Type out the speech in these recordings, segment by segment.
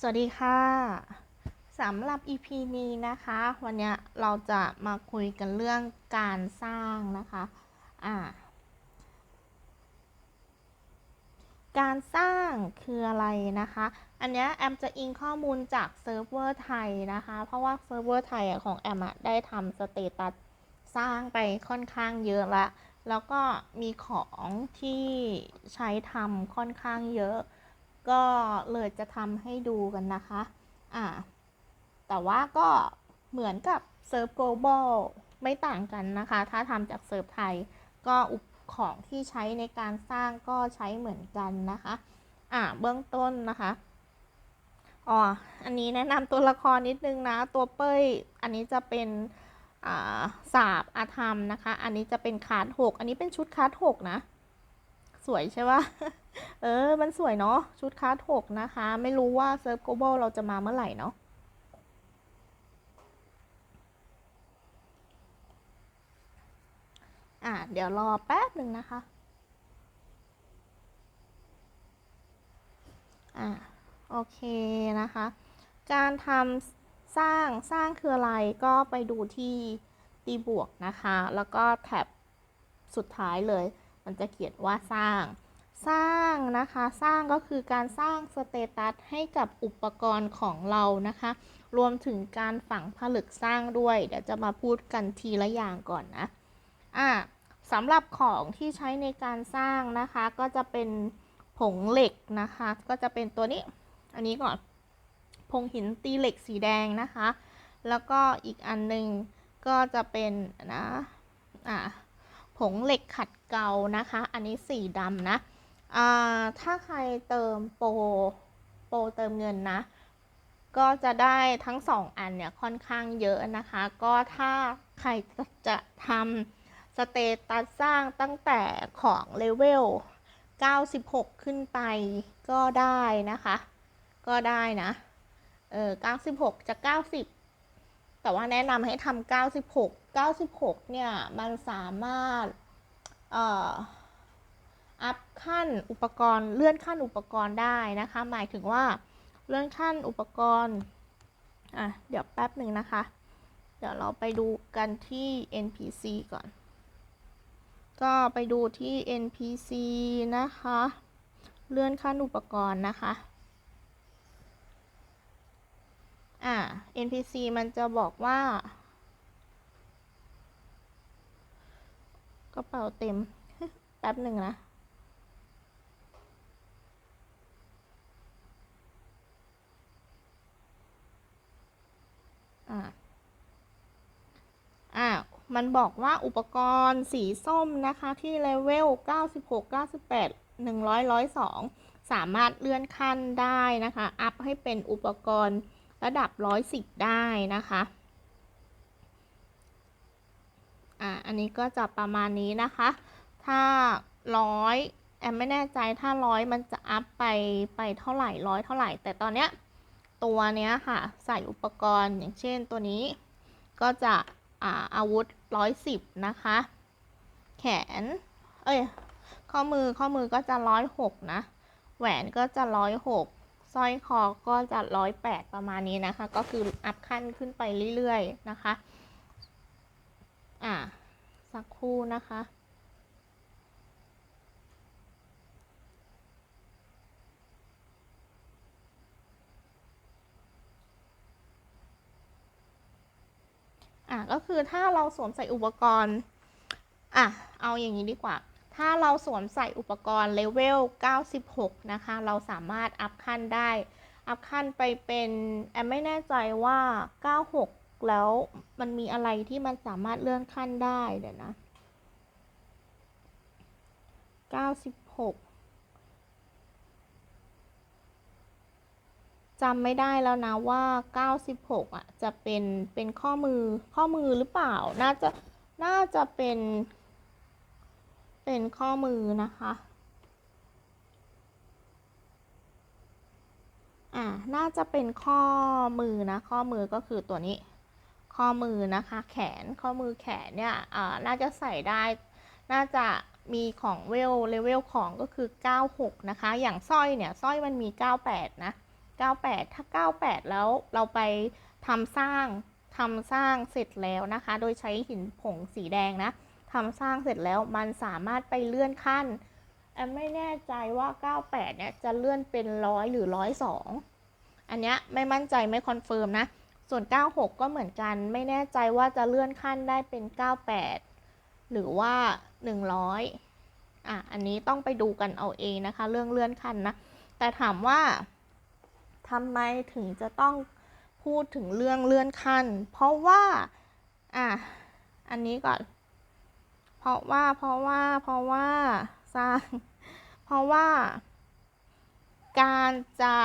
สวัสดีค่ะสำหรับ EP นี้นะคะ วันนี้เราจะมาคุยกันเรื่องการสร้างนะคะอ่าการสร้างคืออะไรนะคะ อันนี้แอมจะอิงข้อมูลจากเซิร์ฟเวอร์ไทยนะคะ เพราะว่าเซิร์ฟเวอร์ไทยของแอมได้ทำสเตตัสสร้างไปค่อนข้างเยอะละ แล้วก็มีของที่ใช้ทำค่อนข้างเยอะ ก็เลยจะทำให้ดูกันนะคะ อ่า แต่ว่าก็เหมือนกับเซิร์ฟ global ไม่ต่างกันนะคะ ถ้าทำจากเซิร์ฟไทย ก็อุปของที่ใช้ในการสร้างก็ใช้เหมือนกันนะคะ อ่า เบื้องต้นนะคะอ๋ออันนี้แนะนำตัวละครนิดนึงนะ ตัวเป้ย อันนี้จะเป็นสาบอาธรรมนะคะ อันนี้จะเป็นคาร์ดหกอันนี้เป็นชุดคาร์ดหกนะ สวยใช่ปะเออ มันสวยเนาะ ชุดคาร์ดหกนะคะ ไม่รู้ว่าเซิร์ฟ global เราจะมาเมื่อไหร่เนาะอะ เดี๋ยวรอแป๊บหนึ่งนะคะ อะ โอเคนะคะ การทำสร้าง สร้างคืออะไร ก็ไปดูที่ตีบวกนะคะ แล้วก็แท็บสุดท้ายเลย มันจะเขียนว่าสร้าง สร้างนะคะ สร้างก็คือการสร้างสเตตัสให้กับอุปกรณ์ของเรานะคะ รวมถึงการฝังผลึกสร้างด้วย เดี๋ยวจะมาพูดกันทีละอย่างก่อนนะอะสำหรับของที่ใช้ในการสร้างนะคะ ก็จะเป็นผงเหล็กนะคะ ก็จะเป็นตัวนี้ อันนี้ก่อน ผงหินตีเหล็กสีแดงนะคะ แล้วก็อีกอันหนึ่งก็จะเป็นนะ อ่า ผงเหล็กขัดเกลานะคะ อันนี้สีดำนะอ่าถ้าใครเติมโปรโปรเติมเงินนะ ก็จะได้ทั้งสองอันเนี่ยค่อนข้างเยอะนะคะ ก็ถ้าใครจะทำสเตตัสสร้างตั้งแต่ของเลเวล 96 ขึ้นไปก็ได้นะคะ ก็ได้นะ เออ96 จะ 90 แต่ว่าแนะนำให้ทำ96 96 เนี่ย มันสามารถอ,อ,อัพขั้นอุปกรณ์เลื่อนขั้นอุปกรณ์ได้นะคะ หมายถึงว่าเลื่อนขั้นอุปกรณ์อะเดี๋ยวแป๊บหนึ่งนะคะ เดี๋ยวเราไปดูกันที่ NPC ก่อน ก็ไปดูที่ NPC นะคะ เลื่อนขั้นอุปกรณ์นะคะอ่า NPC มันจะบอกว่า กระเป๋าเต็ม แป๊บหนึ่งนะอ่าอ่ามันบอกว่าอุปกรณ์สีส้มนะคะที่เลเวล 96 98 100 102 สามารถเลื่อนขั้นได้นะคะ อัพให้เป็นอุปกรณ์ระดับ 110 ได้นะคะ อ่าอันนี้ก็จะประมาณนี้นะคะ ถ้าร้อยแอมไม่แน่ใจถ้าร้อยมันจะอัพไปไปเท่าไหร่ร้อยเท่าไหร่ แต่ตอนเนี้ยตัวเนี้ยค่ะใส่อุปกรณ์อย่างเช่นตัวนี้ ก็จะอ่าอาวุธร้อยสิบนะคะ แขน เอ้ยข้อมือข้อมือก็จะร้อยหกนะ แหวนก็จะร้อยหกสร้อยคอก็จะร้อยแปดประมาณนี้นะคะ ก็คืออัพขั้นขึ้นไปเรื่อยๆนะคะ อ่าสักครู่นะคะ อะก็คือถ้าเราสวมใส่อุปกรณ์ อะ เอาอย่างนี้ดีกว่า ถ้าเราสวมใส่อุปกรณ์เลเวล 96 นะคะ เราสามารถอัพขั้นได้ อัพขั้นไปเป็น แอมไม่แน่ใจว่า 96 แล้วมันมีอะไรที่มันสามารถเลื่อนขั้นได้เดี๋ยวนะ96จำไม่ได้แล้วนะว่า 96 อะ จะเป็น เป็นข้อมือ ข้อมือหรือเปล่า น่าจะ น่าจะเป็น เป็นข้อมือนะคะ อ่า น่าจะเป็นข้อมือนะ ข้อมือก็คือตัวนี้ ข้อมือนะคะ แขนข้อมือแขนเนี่ยน่าจะใส่ได้น่าจะมีของเวลเลเวลของก็คือ 96 นะคะ อย่างสร้อยเนี่ยสร้อยมันมี 98 นะ 98 ถ้า 98 แล้วเราไปทำสร้างทำสร้างเสร็จแล้วนะคะ โดยใช้หินผงสีแดงนะทำสร้างเสร็จแล้วมันสามารถไปเลื่อนขั้นแอมไม่แน่ใจว่า 98 เนี่ยจะเลื่อนเป็นร้อยหรือ102อันเนี้ยไม่มั่นใจไม่คอนเฟิร์มนะ ส่วน 96 ก็เหมือนกันไม่แน่ใจว่าจะเลื่อนขั้นได้เป็น 98 หรือว่า 100 อะ อันนี้ต้องไปดูกันเอาเองนะคะ เรื่องเลื่อนขั้นนะ แต่ถามว่าทำไมถึงจะต้องพูดถึงเรื่องเลื่อนขั้น เพราะว่า อะ อันนี้ก่อน เพราะว่า เพราะว่า เพราะว่า สร้าง เพราะว่า การจะ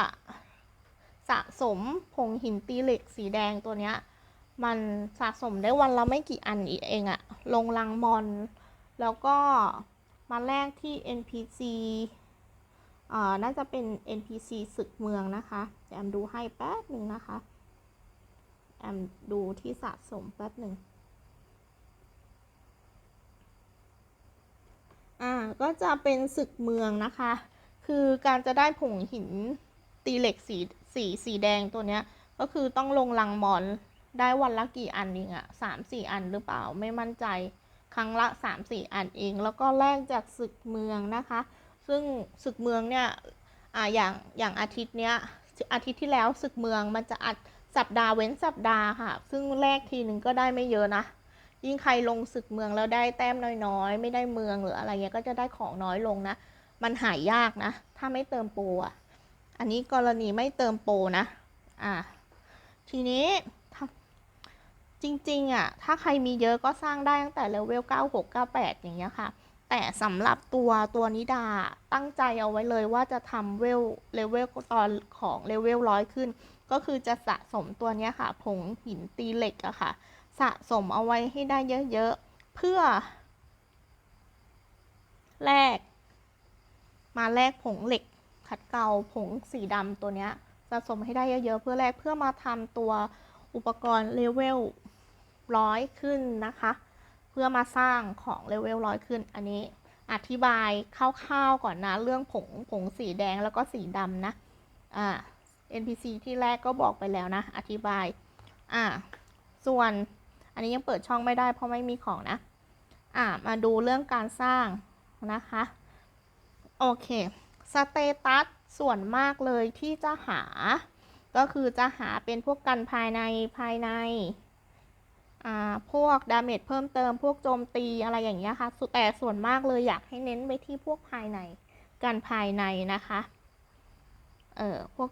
สะสมผงหินตีเหล็กสีแดงตัวเนี้ย มันสะสมได้วันละไม่กี่อันเองอะลงลังมอน แล้วก็มาแลกที่ NPC เอ่อน่าจะเป็น NPC ศึกเมืองนะคะแอมดูให้แป๊บหนึ่งนะคะ แอมดูที่สะสมแป๊บหนึ่งอ่าก็จะเป็นศึกเมืองนะคะ คือการจะได้ผงหินตีเหล็กสี สีสีแดงตัวเนี้ย ก็คือต้องลงลังมอนได้วันละกี่อันเองอะสามสี่อันหรือเปล่าไม่มั่นใจ ครั้งละสามสี่อันเอง แล้วก็แลกจากศึกเมืองนะคะ ซึ่งศึกเมืองเนี่ยอ่าอย่างอย่างอาทิตย์เนี้ยอาทิตย์ที่แล้วศึกเมืองมันจะอัดสัปดาห์เว้นสัปดาห์ค่ะ ซึ่งแลกทีหนึ่งก็ได้ไม่เยอะนะ ยิ่งใครลงศึกเมืองแล้วได้แต้มน้อยๆ ไม่ได้เมืองหรืออะไรเงี้ยก็จะได้ของน้อยลงนะ มันหายยากนะ ถ้าไม่เติมปรอะ อันนี้กรณีไม่เติมโปรนะ อ่า ทีนี้จริงๆอะ ถ้าใครมีเยอะก็สร้างได้ตั้งแต่เลเวล 96 98 อย่างเงี้ยค่ะ แต่สำหรับตัวตัวนิดาตั้งใจเอาไว้เลยว่าจะทำเวลเลเวลตอนของเลเวลร้อยขึ้น ก็คือจะสะสมตัวเนี้ยค่ะ ผงหินตีเหล็กอะค่ะ สะสมเอาไว้ให้ได้เยอะๆ เพื่อ แลกมาแลกผงเหล็ก ขัดเกลาผงสีดำตัวเนี้ยสะสมให้ได้เยอะๆเพื่อแลกเพื่อมาทำตัวอุปกรณ์เลเวลร้อยขึ้นนะคะ เพื่อมาสร้างของเลเวลร้อยขึ้น อันนี้อธิบายคร่าวๆก่อนนะ เรื่องผงผงสีแดงแล้วก็สีดำนะอ่า NPC ที่แรกก็บอกไปแล้วนะ อธิบายอ่าส่วนอันนี้ยังเปิดช่องไม่ได้เพราะไม่มีของนะอ่ามาดูเรื่องการสร้างนะคะ โอเค สเตตัสส่วนมากเลยที่จะหา ก็คือจะหาเป็นพวกกันภายในภายในพวกดาเมจเพิ่มเติม พวกโจมตีอะไรอย่างเงี้ยค่ะแต่ส่วนมากเลยอยากให้เน้นไปที่พวกภายในกันภายในนะคะ เออพวก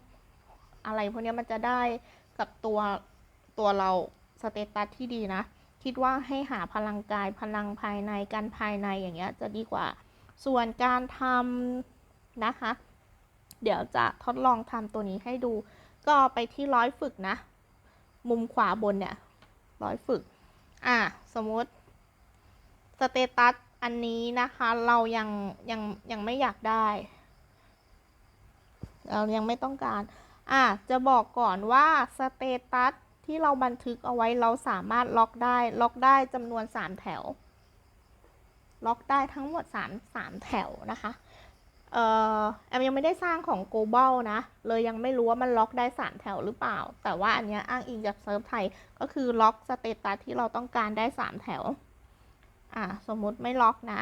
อะไรพวกเนี้ยมันจะได้กับตัวตัวเราสเตตัสที่ดีนะ คิดว่าให้หาพลังกายพลังภายในกันภายในอย่างเงี้ยจะดีกว่า ส่วนการทำ นะคะ เดี๋ยวจะทดลองทำตัวนี้ให้ดู ก็ไปที่ร้อยฝึกนะ มุมขวาบนเนี่ย ร้อยฝึก อะ สมมติสเตตัสอันนี้นะคะ เรายัง ยัง ยังไม่อยากได้ เรายังไม่ต้องการ อะ จะบอกก่อนว่าสเตตัสที่เราบันทึกเอาไว้เราสามารถล็อกได้ ล็อกได้จำนวน 3 แถว ล็อกได้ทั้งหมด 3 3 แถวนะคะ เอ่อแอมยังไม่ได้สร้างของ global นะ เลยยังไม่รู้ว่ามันล็อกได้3แถวหรือเปล่า แต่ว่าอันเนี้ยอ้างอิงจากเซิร์ฟไทย ก็คือล็อกสเตตัสที่เราต้องการได้3แถว อะสมมุติไม่ล็อกนะ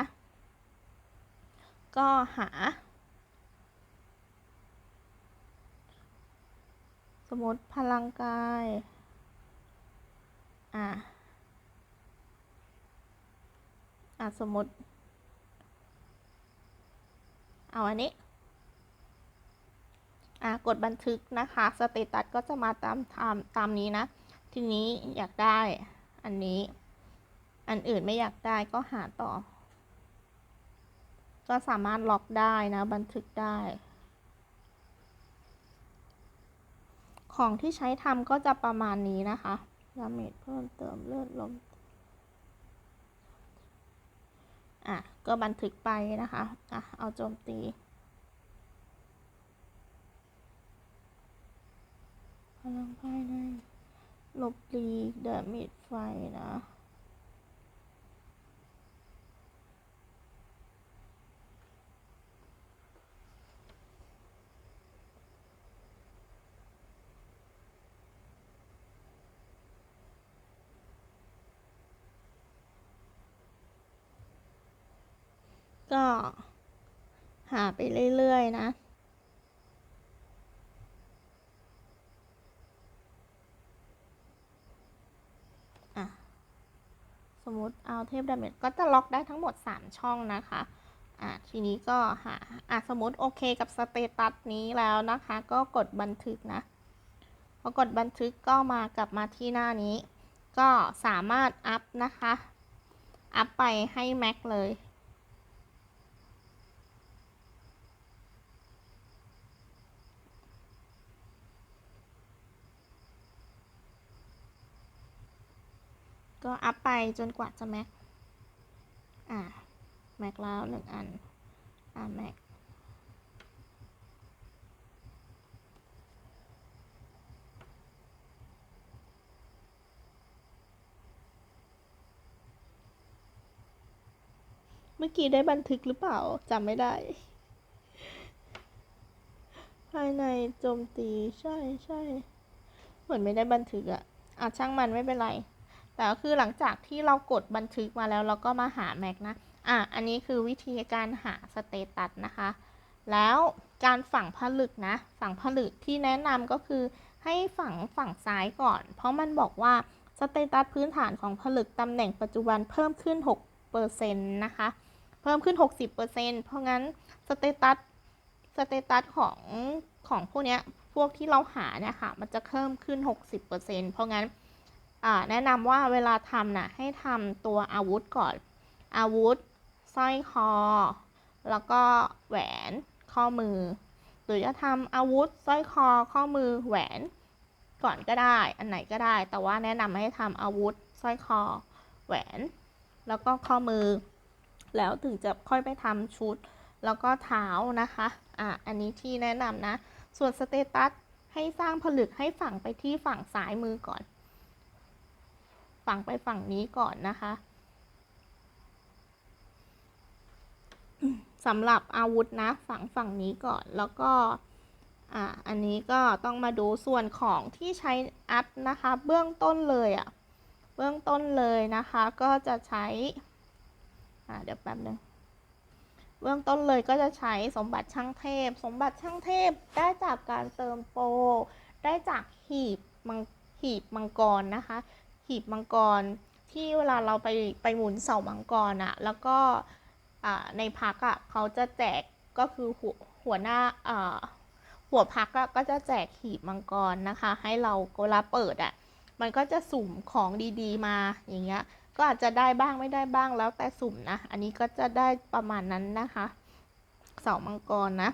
ก็หา สมมติพลังกาย อะอะสมมติ เอาอันนี้อะกดบันทึกนะคะสเตตัสก็จะมาตามตามตามนี้นะ ทีนี้อยากได้อันนี้ อันอื่นไม่อยากได้ก็หาต่อ ก็สามารถล็อกได้นะ บันทึกได้ ของที่ใช้ทำก็จะประมาณนี้นะคะดาเมจเพิ่มเติมเลือดลม อะก็บันทึกไปนะคะอะเอาโจมตีพลังภายในลบลีเดอะมิดไฟนะ ก็ หาไปเรื่อย ๆ นะสมมติเอาเทพดาเมจก็จะล็อกได้ทั้งหมด 3 ช่องนะคะ อะทีนี้ก็หาอะสมมติโอเคกับสเตตัสนี้แล้วนะคะ ก็กดบันทึกนะ พอกดบันทึกก็มากลับมาที่หน้านี้ ก็สามารถอัพนะคะ อัพไปให้แม็กเลย ก็อัพไปจนกว่าจะแม็ก อ่า แม็กแล้วหนึ่งอัน อ่า แม็ก เมื่อกี้ได้บันทึกหรือเปล่าจำไม่ได้ ภายในโจมตีใช่ใช่เหมือนไม่ได้บันทึกอะอะช่างมันไม่เป็นไร แต่ก็คือหลังจากที่เรากดบันทึกมาแล้วเราก็มาหาแม็กนะ อะ อันนี้คือวิธีการหาสเตตัสนะคะ แล้วการฝังผลึกนะ ฝังผลึกที่แนะนำก็คือให้ฝังฝั่งซ้ายก่อน เพราะมันบอกว่าสเตตัสพื้นฐานของผลึกตำแหน่งปัจจุบันเพิ่มขึ้น6%นะคะ เพิ่มขึ้น 60%เพราะงั้นสเตตัสสเตตัสของของพวกเนี้ย พวกที่เราหาเนี่ยค่ะ มันจะเพิ่มขึ้น 60%เพราะงั้น แนะนำว่าเวลาทำน่ะให้ทำตัวอาวุธก่อน อาวุธสร้อยคอ แล้วก็แหวนข้อมือ หรือจะทำอาวุธสร้อยคอข้อมือแหวนก่อนก็ได้ อันไหนก็ได้ แต่ว่าแนะนำให้ทำอาวุธสร้อยคอ แหวน แล้วก็ข้อมือ แล้วถึงจะค่อยไปทำชุด แล้วก็เท้านะคะ อะ อันนี้ที่แนะนำนะ ส่วนสเตตัสให้สร้างผลึกให้ฝั่งไปที่ฝั่งซ้ายมือก่อน ฝั่งไปฝั่งนี้ก่อนนะคะสำหรับอาวุธนะฝั่งฝั่งนี้ก่อนแล้วก็อ่าอันนี้ก็ต้องมาดูส่วนของที่ใช้อัพนะคะ เบื้องต้นเลยอะ่ะเบื้องต้นเลยนะคะ ก็จะใช้อ่าเดี๋ยวแป๊บนึงเบื้องต้นเลยก็จะใช้สมบัติช่างเทพ สมบัติช่างเทพได้จากการเติมโปรได้จากหีบมังหีบมังกรนะคะ หีบมังกร ที่เวลาเราไปไปหมุนเสามังกรอะแล้วก็ในพักอะเขาจะแจกก็คือหัวหัวหน้าหัวพักก็จะแจกหีบมังกรนะคะ ให้เราเวลาเปิดอะมันก็จะสุ่มของดีๆ มาอย่างเงี้ยก็อาจจะได้บ้างไม่ได้บ้างแล้วแต่สุ่มนะ อันนี้ก็จะได้ประมาณนั้นนะคะ เสามังกรนะ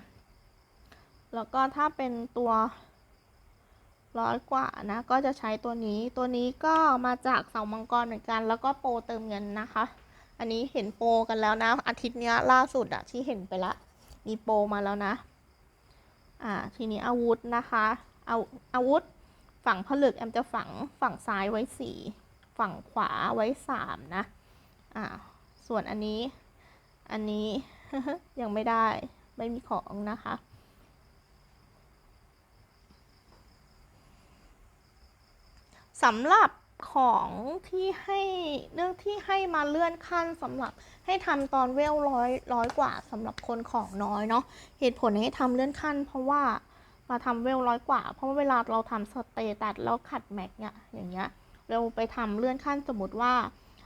แล้วก็ถ้าเป็นตัว ร้อยกว่านะก็จะใช้ตัวนี้ตัวนี้ก็มาจากเสามังกรเหมือนกัน แล้วก็โปรเติมเงินนะคะ อันนี้เห็นโปรกันแล้วนะ อาทิตย์นี้ล่าสุดอะที่เห็นไปละ มีโปรมาแล้วนะ อ่าทีนี้อาวุธนะคะเอาอาวุธฝั่งผลึกแอมจะฝังฝั่งซ้ายไว้สี่ฝั่งขวาไว้สามนะ อ่า ส่วนอันนี้ อันนี้ยังไม่ได้ ไม่มีของนะคะ สำหรับของที่ให้เรื่องที่ให้มาเลื่อนขั้นสำหรับให้ทำตอนเวลร้อยร้อยกว่าสำหรับคนของน้อยเนาะเหตุผลให้ทำเลื่อนขั้น เพราะว่ามาทำเวลร้อยกว่า เพราะว่าเวลาเราทำสเตตัสแล้วขัดแม็กเนี่ยอย่างเงี้ยเราไปทำเลื่อนขั้นสมมติว่า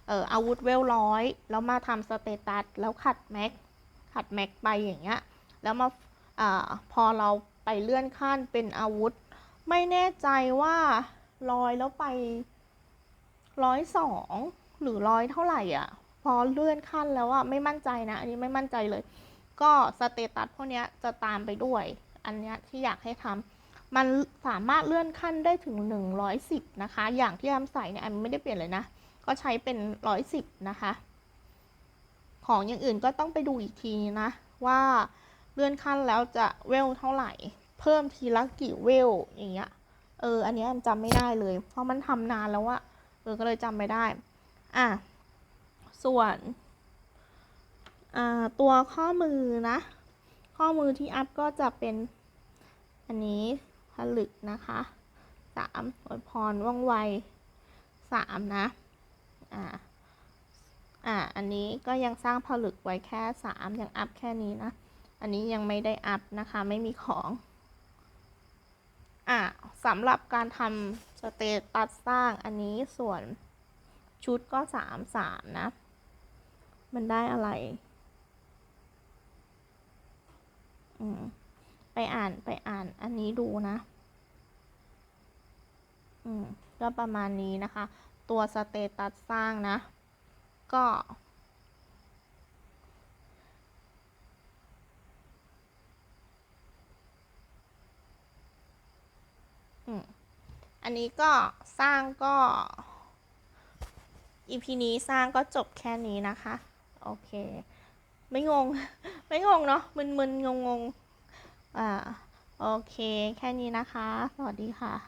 เอออาวุธเวลร้อยแล้วมาทำสเตตัสแล้วขัดแม็กขัดแม็กไปอย่างเงี้ยแล้วมาอ่าพอเราไปเลื่อนขั้นเป็นอาวุธ ไม่แน่ใจว่า ร้อยแล้วไปร้อยสองหรือร้อยเท่าไหร่อะ พอเลื่อนขั้นแล้วอะไม่มั่นใจนะ อันนี้ไม่มั่นใจเลย ก็สเตตัสพวกนี้จะตามไปด้วย อันนี้ที่อยากให้ทำมันสามารถเลื่อนขั้นได้ถึง 110 นะคะ อย่างที่แอมใส่เนี่ยแอมไม่ได้เปลี่ยนเลยนะ ก็ใช้เป็น 110 นะคะ ของอย่างอื่นก็ต้องไปดูอีกทีนะ ว่าเลื่อนขั้นแล้วจะเวลเท่าไหร่ เพิ่มทีละกี่เวลอย่างเงี้ย เออ อันนี้แอมจำไม่ได้เลย เพราะมันทำนานแล้วอะเออก็เลยจำไม่ได้ อะ ส่วน อ่า ตัวข้อมือนะ ข้อมือที่อัพก็จะเป็น อันนี้ผลึกนะคะสามอวยพรว่องไวสามนะ อ่า อะอันนี้ก็ยังสร้างผลึกไว้แค่สามยังอัพแค่นี้นะ อันนี้ยังไม่ได้อัพนะคะ ไม่มีของ อะ สำหรับการทำสเตตัสสร้างอันนี้ส่วนชุดก็สามสามนะ มันได้อะไรไปอ่านไปอ่านอันนี้ดูนะ อืม ก็ประมาณนี้นะคะ ตัวสเตตัสสร้างนะ ก็ อันนี้ก็สร้างก็ EP นี้สร้างก็จบแค่นี้นะคะ โอเค ไม่งง ไม่งงเนาะมึนๆงงๆอ่าโอเค แค่นี้นะคะ สวัสดีค่ะ